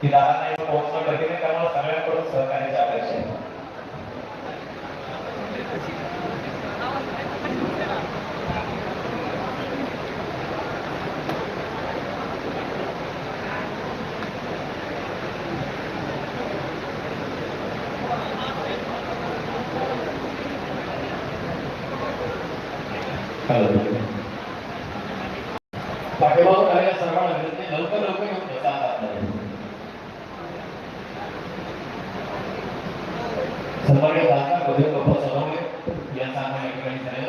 की दादांना इथं पोहोचणं कठीण आहे त्यामुळे सगळ्यांकडून सहकार्याची अपेक्षा आहे. पाठीमागून आलेल्या सर्वांना विनंती लवकर लवकर येऊन बसा आतमध्ये. दादा खासदार गप्पा सोनवणे यांचा आगमन या ठिकाणी झालेलं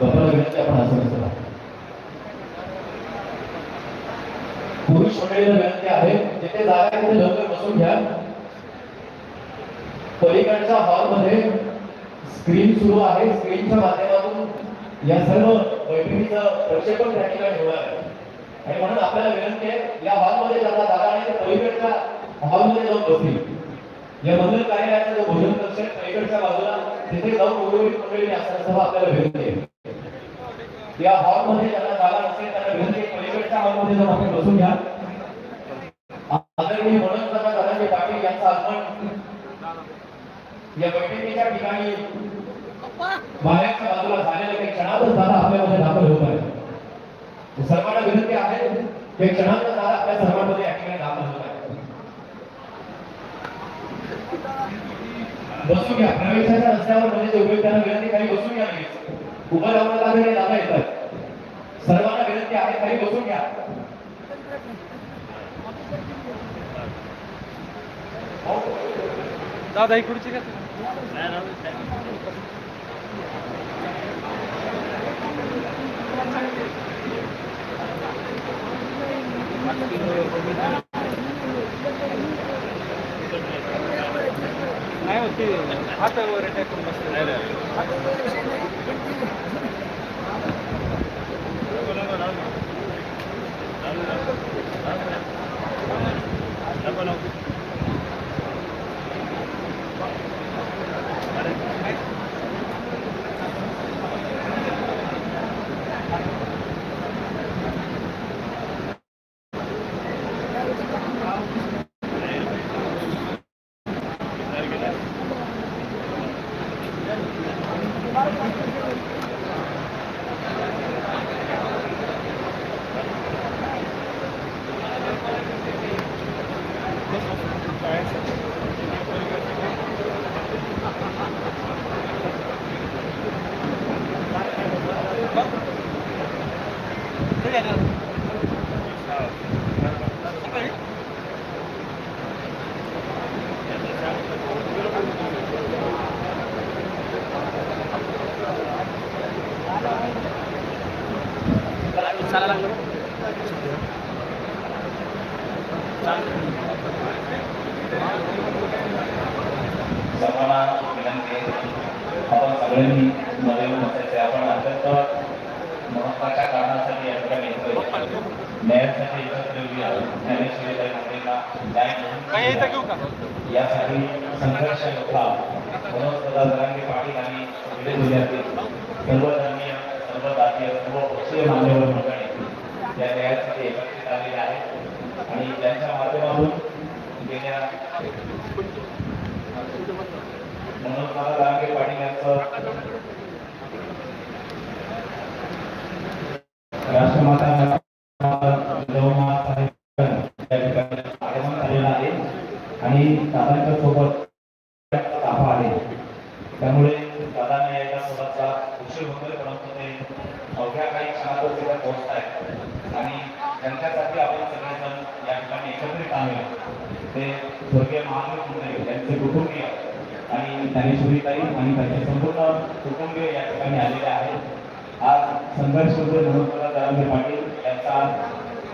गप्पा गप्पाला विनंती आपण हसून चला पुरुष मंडळीला विनंती आहे. जिथे जागा तिथे लवकर बसून घ्या. पलीकडच्या हॉलमध्ये स्क्रीन सुरू आहे. स्क्रीनच्या माध्यमातून या सर्व बैठकीचं प्रक्षेपण त्या ठिकाणी होणार आहे. आणि म्हणून आपल्याला विनंती आहे या हॉलमध्ये ज्यांना जागा नाही ते पलीकडच्या हॉलमध्ये जाऊन बसतील. या मंदिर कार्यालयाचा जो भोजन कक्ष आहे पलीकडच्या बाजूला तिथे जाऊन उर्वरित मंडळी असतात सभा आपल्याला भेटते आहे या हॉलमध्ये ज्यांना जागा नसेल त्यांना विनंती आहे, पलीकडच्या हॉलमध्ये जाऊन आपण बसून घ्या. आदरणीय मनोज दादा दादाजी पाटील यांचं आगमन या बैठकीच्या ठिकाणी बाहेरच्या बाजूला झालेलं काही क्षणातच दादा आपल्यामध्ये दाखल होत आहे. सर्वांना विनंती आहे की क्षणात दादा आपल्या सर्वांमध्ये या ठिकाणी दाखल होत आहे वस्तू घ्या. प्रवेशाच्या रस्त्यावर म्हणजे उपयोग त्यांना विनंती काही वस्तू घ्या लगेच. उभं राहून लागले दादा येतात. सर्वांना विनंती आहे काही बसून घ्या. दादा इकडची का Thank you. नाही होती. हात वगैरे टाकून चाला लागलो सर्वांना विनंती आहे. आपण सगळ्यांनी मध्ये येऊन बसायचे आपण अत्यंत महत्त्वाच्या कारणासाठी या ठिकाणी न्यायासाठी एकत्र येऊया. न्याय यासाठी संघर्ष योद्धा मनोज दादा जरांगे पाटील आणि विजय जिल्ह्यातील सर्व धर्मीय सर्व सर्व पक्षीय मान्यवर मंडळी न्यायासाठी एकत्रित आलेले आहेत. आणि त्यांच्या माध्यमातून गेल्या मनोज दादा जरांगे पाटील यांचं राष्ट्रमाता या ठिकाणी आगमन झालेलं आहे. आणि दादांच्या सोबत ताफा आहे त्यामुळे दादांना यायला थोडासा उशीर होतोय परंतु ते अवघ्या काही क्षणातच तिथे पोहोचत आहेत आणि त्यांच्यासाठी आपण सगळेजण या ते स्वर्गीय महादेव त्यांचे कुटुंबीय आणि ज्ञानेश्वरीताई आणि त्यांचे संपूर्ण कुटुंबीय या ठिकाणी आलेले आहेत. आज संघर्ष पाटील यांचा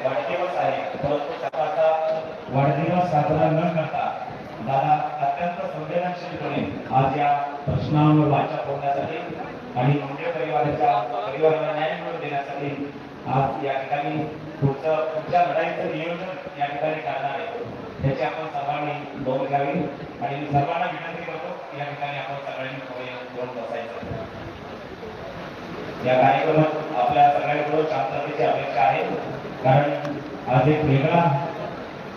वाढदिवस आहे. परंतु वाढदिवस साजरा न करता दादा अत्यंत संवेदनशीलपणे आज या प्रश्नांवर वाचा फोडण्यासाठी आणि मुंडे परिवाराच्या परिवाराला न्याय मिळवून देण्यासाठी आज या ठिकाणी पुढचं पुढच्या लढाईचं नियोजन या ठिकाणी करणार आहे. त्याची आपण सर्वांनी नोंद घ्यावी. आणि मी सर्वांना विनंती करतो या ठिकाणी आपण सगळ्यांनी थोडे येऊन बसायचं. या कार्यक्रमात आपल्या सगळ्यांकडून शांततेची अपेक्षा आहे. कारण आज एक वेगळा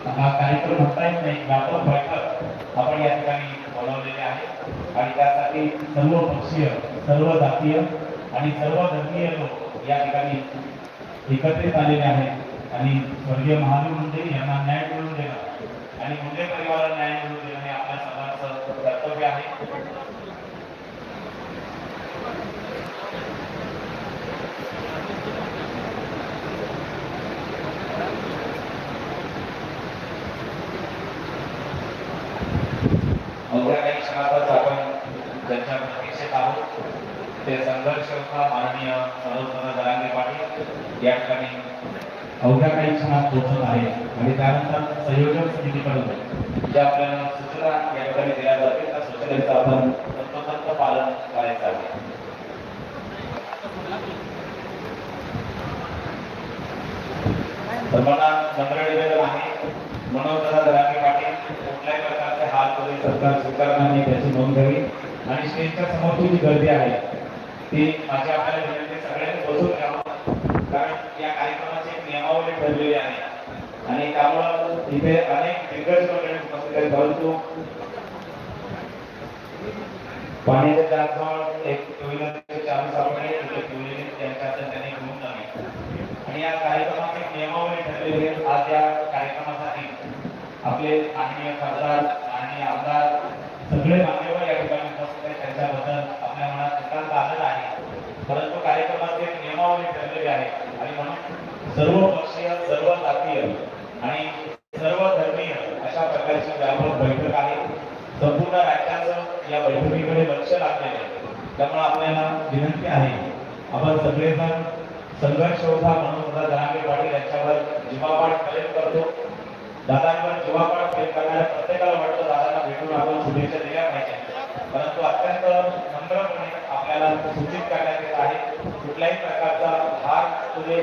हा कार्यक्रम म्हणता येत नाही. व्यापक बैठक आपण या ठिकाणी बोलवलेली आहे. आणि त्यासाठी सर्व पक्षीय सर्व जातीय आणि सर्व धर्मीय लोक या ठिकाणी एकत्रित आलेले आहेत आणि स्वर्गीय महावीर मुंडे यांना न्याय मिळवून देणं आणि मुंडे परिवाराला न्याय मिळवून देणं हे आपल्या सर्वांचं कर्तव्य आहे. अवघ्या काही क्षणातच आपण ज्यांच्या प्रतीक्षेत आहोत ते संघर्ष होता माननीय मनोज जरांगे पाटील या ठिकाणी अवघ्या काही क्षणात पोहोचत आहे. आणि त्यानंतर संयोजक समितीकडून ज्या आपल्याला सूचना या ठिकाणी दिल्या जाते त्या सूचनेचं आपण तंतोतंत पालन करायचं आहे. सर्वांना नम्र निवेदन आहे. मनोजदादा जरांगे पाटील कुठल्याही प्रकारचे हात वगैरे सरकार स्वीकारणार नाही त्याची नोंद घ्यावी. आणि स्टेजच्या समोरची जी गर्दी आहे ती माझ्या आपल्याला विनंती सगळ्यांनी बसून घ्यावं कारण या कार्यक्रमाची एक नियमावली ठरलेली आहे. आणि त्यामुळं इथे अनेक दिग्गज मंडळी उपस्थित आहेत. परंतु पाण्याच्या जागजवळ एक टू व्हीलरचे चालू सापडले तिथे टू व्हीलर त्यांच्या हातात त्यांनी घेऊन जावे. आणि या कार्यक्रमाची एक नियमावली ठरलेली आहे आज या कार्यक्रमासाठी आपले माननीय खासदार आणि आमदार सगळे मान्यवर या ठिकाणी उपस्थित आहेत. त्यांच्याबद्दल आपल्या मनात अत्यंत आनंद आहे. परंतु कार्यक्रमाची एक नियमावली ठरलेली आहे. आणि म्हणून सर्व पक्षीय सर्व जातीय आणि सर्व धर्मीय अशा प्रकारची व्यापक बैठक आहे संपूर्ण राज्याचं या बैठकीकडे लक्ष लागलेलं आहे त्यामुळे आपल्याला विनंती आहे. आपण सगळेजण संघर्ष होता म्हणून सुद्धा जहांगीर पाटील यांच्यावर जीवापाठ प्रेम करतो. दादांवर जीवापाठ कलेक्ट करणाऱ्या प्रत्येकाला वाटतं दादांना भेटून आपण शुभेच्छा दिल्या पाहिजे. परंतु अत्यंत नम्रपणे आपल्याला सूचित करण्यात येत आहे कुठल्याही प्रकारचा भार तुझे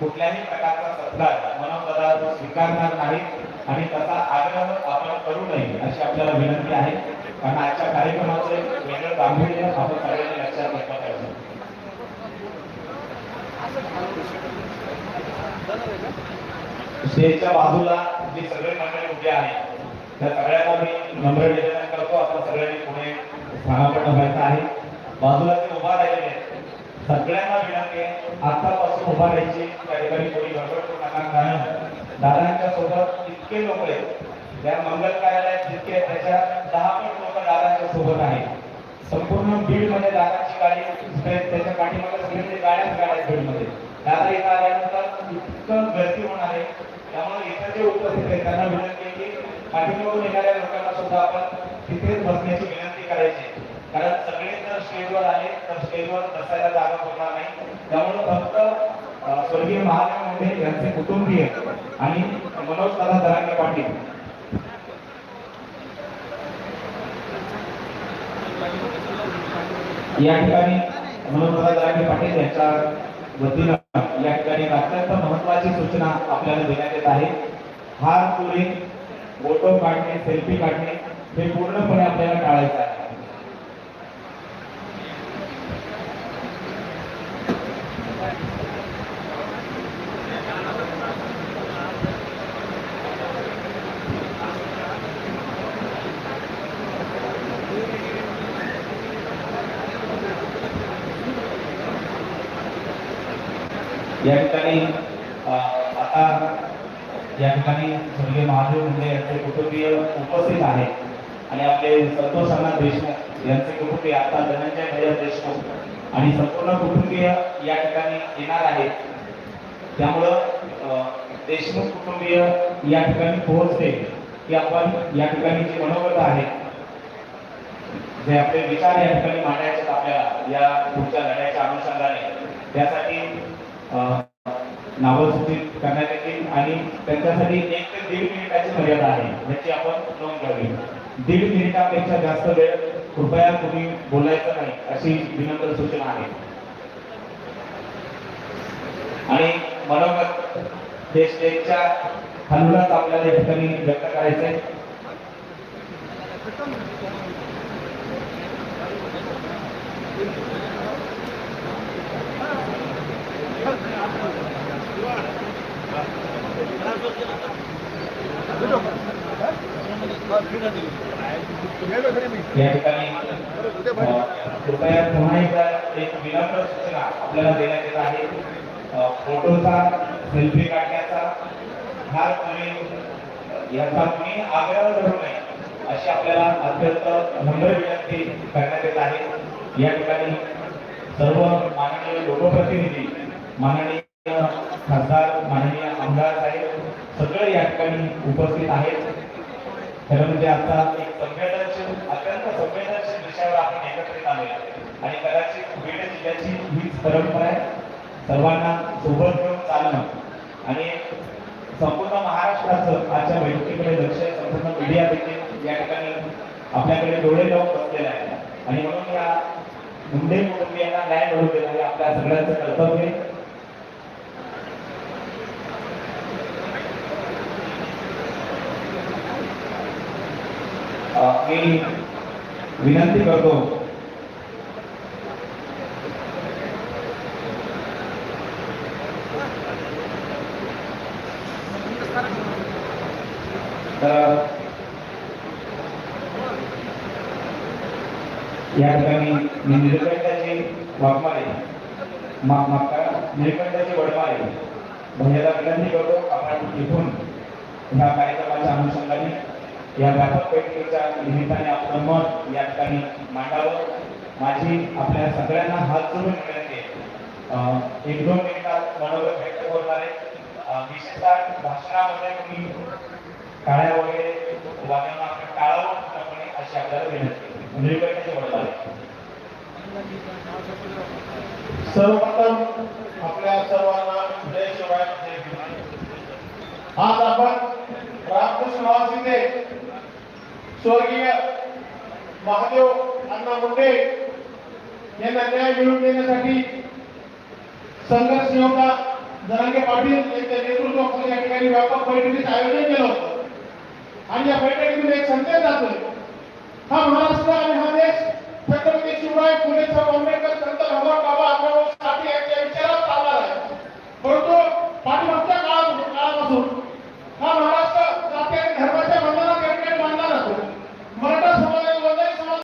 कुठल्याही प्रकारचा सत्कार मनोपदार्थ स्वीकारणार नाही आणि तसा आग्रह आपण करू नये अशी आपल्याला विनंती आहे. कारण आजच्या कार्यक्रमाचं एक वेगळं गांभीर्य आपण सगळ्यांनी लक्षात घेतलं पाहिजे. स्टेजच्या बाजूला जी सगळे मंडळी उभे आहेत त्या सगळ्यांना मी नम्र निवेदन करतो. आपण सगळ्यांनी पुढे स्थानापन्न व्हायचं आहे. बाजूला ते उभा राहिलेले सगळ्यांना विनंती आहे आतापासून उभा राहायची. त्या ठिकाणी कोणी गडबड करू नका. कारण दादांच्या सोबत इतके लोक आहेत. या मंगल कार्यालयात जितके त्याच्या दहा पट लोक दादांच्या सोबत आहे संपूर्ण बीडमध्ये दादाची गाडी त्याच्या पाठीमागे गाड्याच गाड्या बीडमध्ये दादा इथं आल्यानंतर इतकं गर्दी होणार आहे. त्यामुळे इथं जे उपस्थित आहेत त्यांना विनंती आहे की पाठीमागून येणाऱ्या लोकांना सुद्धा आपण तिथेच बसण्याची विनंती करायची. कारण सगळे जर स्टेजवर आले तर स्टेजवर बसायला जागा होणार नाही. त्यामुळे फक्त स्वर्गीय महादेव मुंडे यांचे कुटुंबीय आणि मनोज दादा दरांगे पाटील या ठिकाणी मनोज दरांगे पाटील यांच्या वतीनं या ठिकाणी एक अत्यंत महत्वाची सूचना आपल्याला देण्यात येत आहे. हार तुरे फोटो काढणे सेल्फी काढणे हे पूर्णपणे आपल्याला टाळायचं आहे या ठिकाणी आता या ठिकाणी स्वर्गीय महादेव मुंडे यांचे कुटुंबीय उपस्थित आहेत. आणि आपले संतोष अण्णा देशमुख यांचे कुटुंबीय आता धनंजय भैया देशमुख आणि संपूर्ण कुटुंबीय या ठिकाणी येणार आहेत. त्यामुळं देशमुख कुटुंबीय या ठिकाणी पोहोचते की आपण या ठिकाणी जे मनोगत आहे जे आपले विचार या ठिकाणी मांडायचे आपल्याला या पुढच्या लढ्याच्या अनुषंगाने. त्यासाठी नावं सूचित करण्यात येतील आणि त्यांच्यासाठी एक ते दीड मिनिटाची मर्यादा आहे याची आपण नोंद घ्यावी. दीड मिनिटापेक्षा जास्त वेळ कृपया तुम्ही बोलायचं नाही अशी विनम्र सूचना आहे. आणि मनोगत हे स्टेजच्या खालूनच आपल्याला या ठिकाणी व्यक्त करायचंय या ठिकाणी अ, कृपया पुन्हा एकदा एक विनम्र सूचना आपल्याला देण्यात येत आहे. फोटोचा सेल्फी काढण्याचा. हा तुम्ही याचा तुम्ही आग्रह धरू नये अशी आपल्याला अत्यंत नम्र विनंती करण्यात येत आहे. या ठिकाणी सर्व माननीय लोकप्रतिनिधी माननीय खासदार माननीय आमदार साहेब सगळे या ठिकाणी उपस्थित आहेत. खरं म्हणजे आता एक संवेदनशील अत्यंत संवेदनशील विषयावर आपण एकत्रित आले आणि त्याची हीच परंपरा आहे. सर्वांना सोबत घेऊन चालणं. आणि संपूर्ण महाराष्ट्राचं आजच्या बैठकीकडे लक्ष संपूर्ण मीडिया देखील या ठिकाणी आपल्याकडे डोळे लावून बसलेला आहे आणि म्हणून या मुंडे कुटुंबियांना न्याय मिळवून देणं हे आपल्या सगळ्यांचं कर्तव्य आहे. मी विनंती करतो तर या ठिकाणी मी निळकंठाची वाघमारे मा- मागचा निळकंठाची वडमारे भैयाला विनंती करतो आपण इथून ह्या कार्यक्रमाच्या अनुषंगाने या व्यापक बैठकीच्या निमित्ताने आपलं मत या ठिकाणी मांडावं. माझी आपल्या सगळ्यांना हात जोडून विनंती आहे. अं, एक दोन मिनिटात मनोगत व्यक्त करणारे विशेषतः भाषणामध्ये तुम्ही टाळ्या वगैरे वाजवणं आपण टाळावं अशी आपल्याला विनंती आहे. निळकंठाचे वडमारे. सर्वप्रथम आपल्या सर्वांना जय शिवाय आज आपण रामकृष्ण शिंदे स्वर्गीय महादेव अण्णा मुंडे यांना न्याय मिळवून देण्यासाठी संघर्ष योद्धा जरांगे पाटील यांच्या नेतृत्वाखाली या ठिकाणी व्यापक बैठकीचं आयोजन केलं होतं. आणि या बैठकीमध्ये एक संदेश जातोय. हा महाराष्ट्र आणि हा देश छत्रपती शिवराय फुले साहेब आंबेडकर संत रामराव बाबा आगावसाठी यांच्या विचारात चालणार आहे. परंतु पाठीमागच्या काळापासून हा.